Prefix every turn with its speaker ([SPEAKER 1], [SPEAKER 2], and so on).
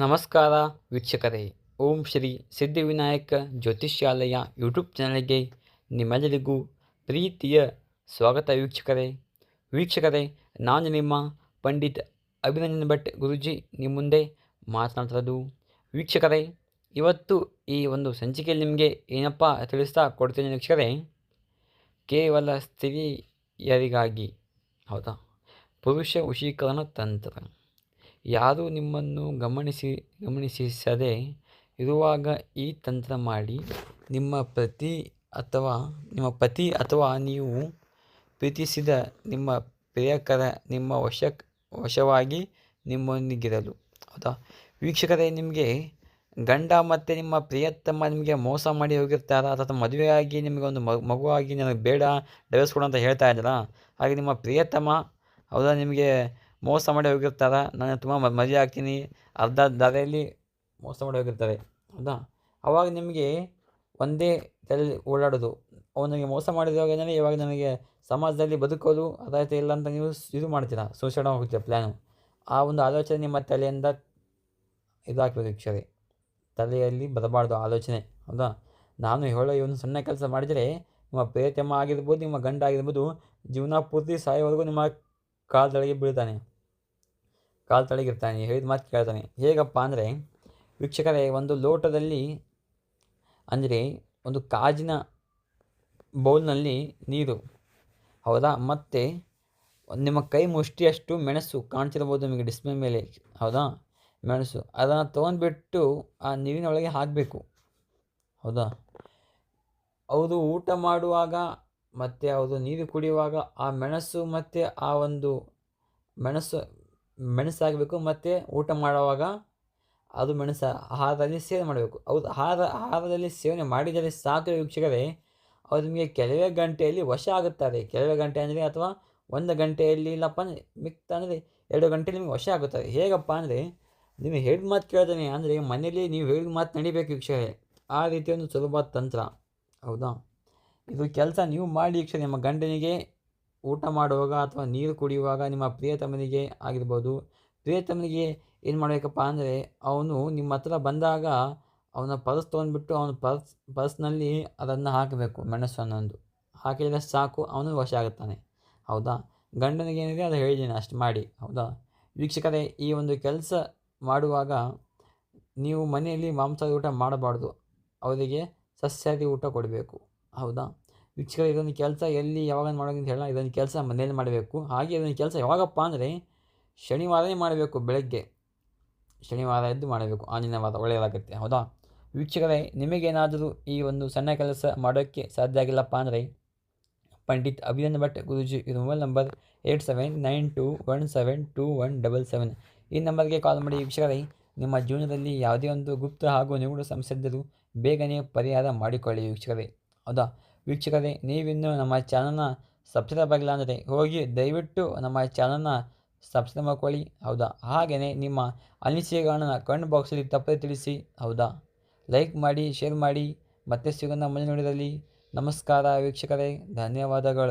[SPEAKER 1] ನಮಸ್ಕಾರ ವೀಕ್ಷಕರೇ. ಓಂ ಶ್ರೀ ಸಿದ್ಧಿವಿನಾಯಕ ಜ್ಯೋತಿಷ್ಯಾಲಯ ಯೂಟ್ಯೂಬ್ ಚಾನಲ್ಗೆ ನಿಮ್ಮೆಲ್ಲರಿಗೂ ಪ್ರೀತಿಯ ಸ್ವಾಗತ ವೀಕ್ಷಕರೇ. ವೀಕ್ಷಕರೇ, ನಾನು ನಿಮ್ಮ ಪಂಡಿತ್ ಅಭಿನಂದನ್ ಭಟ್ ಗುರುಜಿ ನಿಮ್ಮ ಮುಂದೆ ಮಾತನಾಡ್ತಿರೋದು. ವೀಕ್ಷಕರೇ, ಇವತ್ತು ಈ ಒಂದು ಸಂಚಿಕೆಯಲ್ಲಿ ನಿಮಗೆ ಏನಪ್ಪ ತಿಳಿಸ್ತಾ ಕೊಡ್ತೀನಿ ವೀಕ್ಷಕರೇ. ಕೇವಲ ಸ್ತ್ರೀಯರಿಗಾಗಿ, ಹೌದಾ? ಪುರುಷ ವಶೀಕರಣ ತಂತ್ರ. ಯಾರೂ ನಿಮ್ಮನ್ನು ಗಮನಿಸಿ ಗಮನಿಸದೆ ಇರುವಾಗ ಈ ತಂತ್ರ ಮಾಡಿ ನಿಮ್ಮ ಪತಿ ಅಥವಾ ನಿಮ್ಮ ಪತಿ ಅಥವಾ ನೀವು ಪ್ರೀತಿಸಿದ ನಿಮ್ಮ ಪ್ರಿಯಕರ ನಿಮ್ಮ ವಶ ವಶವಾಗಿ ನಿಮ್ಮೊಂದಿಗಿರಲು. ಹೌದಾ? ವೀಕ್ಷಕರೇ, ನಿಮಗೆ ಗಂಡ ಮತ್ತು ನಿಮ್ಮ ಪ್ರಿಯತಮ್ಮ ನಿಮಗೆ ಮೋಸ ಮಾಡಿ ಹೋಗಿರ್ತಾರ? ಅಥವಾ ಮದುವೆಯಾಗಿ ನಿಮಗೆ ಒಂದು ಮಗುವಾಗಿ ನನಗೆ ಬೇಡ ಡೈವರ್ಸ್ ಕೊಡು ಅಂತ ಹೇಳ್ತಾ ಇದ್ದಾರಾ? ಹಾಗೆ ನಿಮ್ಮ ಪ್ರಿಯತಮ, ಹೌದಾ? ನಿಮಗೆ ಮೋಸ ಮಾಡಿ ಹೋಗಿರ್ತಾರೆ. ನಾನು ತುಂಬ ಮಜಾ ಆಗ್ತೀನಿ. ಅರ್ಧ ದಾರಿಯಲ್ಲಿ ಮೋಸ ಮಾಡಿ ಹೋಗಿರ್ತಾರೆ. ಹೌದಾ? ಅವಾಗ ನಿಮಗೆ ಒಂದೇ ತಲೆ ಓಡಾಡೋದು. ಅವನಿಗೆ ಮೋಸ ಮಾಡಿದಾಗ ಏನೇ ಇವಾಗ ನನಗೆ ಸಮಾಜದಲ್ಲಿ ಬದುಕೋದು ಅರ್ಹತೆ ಇಲ್ಲ ಅಂತ ನೀವು ಇದು ಮಾಡ್ತೀರಾ? ಸೂಸೈಡ್ ಹೋಗ್ತೀರ ಪ್ಲ್ಯಾನು ಆ ಒಂದು ಆಲೋಚನೆ ನಿಮ್ಮ ತಲೆಯಿಂದ ಇದಾಕಬೇಕು ವೀಕ್ಷಕರೇ ತಲೆಯಲ್ಲಿ ಬರಬಾರ್ದು ಆಲೋಚನೆ. ಹೌದಾ? ನಾನು ಹೇಳೋ ಒಂದು ಸಣ್ಣ ಕೆಲಸ ಮಾಡಿದರೆ ನಿಮ್ಮ ಪ್ರೇತಮ್ಮ ಆಗಿರ್ಬೋದು, ನಿಮ್ಮ ಗಂಡ ಆಗಿರ್ಬೋದು, ಜೀವನ ಪೂರ್ತಿ ಸಾಯೋವರೆಗೂ ನಿಮ್ಮ ಕಾಲದೊಳಗೆ ಬೀಳ್ತಾನೆ. ಕಾಲು ತಳಗಿರ್ತಾನೆ, ಹೇಳಿದ ಮಾತು ಕೇಳ್ತಾನೆ. ಹೇಗಪ್ಪ ಅಂದರೆ, ವೀಕ್ಷಕರೇ, ಒಂದು ಲೋಟದಲ್ಲಿ, ಅಂದರೆ, ಒಂದು ಕಾಜಿನ ಬೌಲ್ನಲ್ಲಿ ನೀರು. ಹೌದಾ? ಮತ್ತು, ನಿಮ್ಮ ಕೈ ಮುಷ್ಟಿಯಷ್ಟು ಮೆಣಸು ಕಾಣ್ತಿರ್ಬೋದು ನಿಮಗೆ ಡಿಸ್ಪ್ಲೇ ಮೇಲೆ. ಹೌದಾ? ಮೆಣಸು. ಅದನ್ನು ತೊಗೊಂಡ್ಬಿಟ್ಟು ಆ ನೀರಿನೊಳಗೆ ಹಾಕಬೇಕು. ಹೌದಾ? ಅವರು ಊಟ ಮಾಡುವಾಗ ಮತ್ತು ಅವರು ನೀರು ಕುಡಿಯುವಾಗ ಆ ಮೆಣಸು ಮತ್ತು ಆ ಒಂದು ಮೆಣಸು ಮೆಣಸಾಗಬೇಕು ಮತ್ತು ಊಟ ಮಾಡುವಾಗ ಅದು ಮೆಣಸು ಆಹಾರದಲ್ಲಿ ಸೇವನೆ ಮಾಡಬೇಕು. ಹೌದು, ಆಹಾರ, ಆಹಾರದಲ್ಲಿ ಸೇವನೆ ಮಾಡಿದರೆ ಸಾಕು ವೀಕ್ಷಕರೇ. ಅವ್ರು ನಿಮಗೆ ಕೆಲವೇ ಗಂಟೆಯಲ್ಲಿ ವಶ ಆಗುತ್ತಾರೆ ಕೆಲವೇ ಗಂಟೆ ಅಂದರೆ ಅಥವಾ ಒಂದು ಗಂಟೆಯಲ್ಲಿ ಇಲ್ಲಪ್ಪ ಅಂದರೆ ಮಿಕ್ತ ಅಂದರೆ ಎರಡು ಗಂಟೆಯಲ್ಲಿ ನಿಮಗೆ ವಶ ಆಗುತ್ತಾರೆ ಹೇಗಪ್ಪ ಅಂದರೆ ನೀವು ಹೇಳಿದ ಮಾತು ಕೇಳ್ತಾನೆ ಅಂದರೆ ಮನೇಲಿ ನೀವು ಹೇಳಿದ ಮಾತು ನಡಿಬೇಕು ವೀಕ್ಷಕರೇ. ಆ ರೀತಿಯ ಒಂದು ಸುಲಭ ತಂತ್ರ. ಹೌದಾ? ಇದು ಕೆಲಸ ನೀವು ಮಾಡಿ ವೀಕ್ಷಕರೇ. ನಿಮ್ಮ ಗಂಡನಿಗೆ ಊಟ ಮಾಡುವಾಗ ಅಥವಾ ನೀರು ಕುಡಿಯುವಾಗ ನಿಮ್ಮ ಪ್ರಿಯತಮನಿಗೆ ಆಗಿರ್ಬೋದು. ಪ್ರಿಯತಮನಿಗೆ ಏನು ಮಾಡಬೇಕಪ್ಪ ಅಂದರೆ ಅವನು ನಿಮ್ಮ ಹತ್ರ ಬಂದಾಗ ಅವನ ಪರ್ಸ್ ತೊಗೊಂಡ್ಬಿಟ್ಟು ಅವನ ಪರ್ಸ್, ಪರ್ಸ್ನಲ್ಲಿ ಅದನ್ನು ಹಾಕಬೇಕು ಮೆಣಸು ಅನ್ನೊಂದು ಹಾಕಿದರೆ ಸಾಕು, ಅವನು ವಶ ಆಗುತ್ತಾನೆ. ಹೌದಾ? ಗಂಡನಿಗೆ ಏನಿದೆ ಅದು ಹೇಳಿದ್ದೀನಿ ಅಷ್ಟು ಮಾಡಿ, ಹೌದಾ? ವೀಕ್ಷಕರೇ, ಈ ಒಂದು ಕೆಲಸ ಮಾಡುವಾಗ ನೀವು ಮನೆಯಲ್ಲಿ ಮಾಂಸದ ಊಟ ಮಾಡಬಾರ್ದು. ಅವರಿಗೆ ಸಸ್ಯಾದಿ ಊಟ ಕೊಡಬೇಕು, ಹೌದಾ? ವೀಕ್ಷಕರು ಇದೊಂದು ಕೆಲಸ, ಎಲ್ಲಿ ಯಾವಾಗ ಮಾಡೋದು ಅಂತ ಹೇಳೋಣ ಇದೊಂದು ಕೆಲಸ ಮನೆಯಲ್ಲಿ ಮಾಡಬೇಕು. ಹಾಗೆ ಇದೊಂದು ಕೆಲಸ ಯಾವಾಗಪ್ಪ ಅಂದರೆ ಶನಿವಾರನೇ ಮಾಡಬೇಕು ಬೆಳಗ್ಗೆ. ಶನಿವಾರ ಎದ್ದು ಮಾಡಬೇಕು. ಆಂಜನೇಯ ವಾರ ಒಳ್ಳೆಯದಾಗುತ್ತೆ. ಹೌದಾ? ವೀಕ್ಷಕರೇ, ನಿಮಗೇನಾದರೂ ಈ ಒಂದು ಸಣ್ಣ ಕೆಲಸ ಮಾಡೋಕ್ಕೆ ಸಾಧ್ಯ ಆಗಿಲ್ಲಪ್ಪ ಅಂದರೆ, ಪಂಡಿತ್ ಅಭಿನಂದ ಭಟ್ ಗುರುಜಿ, ಇದು mobile number eight seven nine two one seven two one double seven. ಈ ನಂಬರ್ಗೆ ಕಾಲ್ ಮಾಡಿ ವೀಕ್ಷಕರೇ, ನಿಮ್ಮ ಜೀವನದಲ್ಲಿ ಯಾವುದೇ ಒಂದು ಗುಪ್ತ ಹಾಗೂ ನಿಗೂಢ ಸಮಸ್ಯೆ ಬೇಗನೆ ಪರಿಹಾರ ಮಾಡಿಕೊಳ್ಳಿ ವೀಕ್ಷಕರೇ. ಹೌದಾ? ವೀಕ್ಷಕರೇ, ನೀವಿನ್ನೂ ನಮ್ಮ ಚಾನಲ್ನ ಸಬ್ಸ್ಕ್ರೈಬ್ ಆಗಿಲ್ಲ ಅಂದರೆ ಹೋಗಿ ದಯವಿಟ್ಟು ನಮ್ಮ ಚಾನಲ್ನ ಸಬ್ಸ್ಕ್ರೈಬ್ ಮಾಡ್ಕೊಳ್ಳಿ. ಹೌದಾ? ಹಾಗೆಯೇ ನಿಮ್ಮ ಅನಿಸಿಕೆಗಳನ್ನು ಕಣ್ಣು ಬಾಕ್ಸಲ್ಲಿ ತಪ್ಪದೆ ತಿಳಿಸಿ. ಹೌದಾ? ಲೈಕ್ ಮಾಡಿ ಶೇರ್ ಮಾಡಿ. ಮತ್ತೆ ಸಿಗೋಣ ಮುಂದಿನ ನೋಡಿದಲ್ಲಿ. ನಮಸ್ಕಾರ ವೀಕ್ಷಕರೇ. ಧನ್ಯವಾದಗಳು.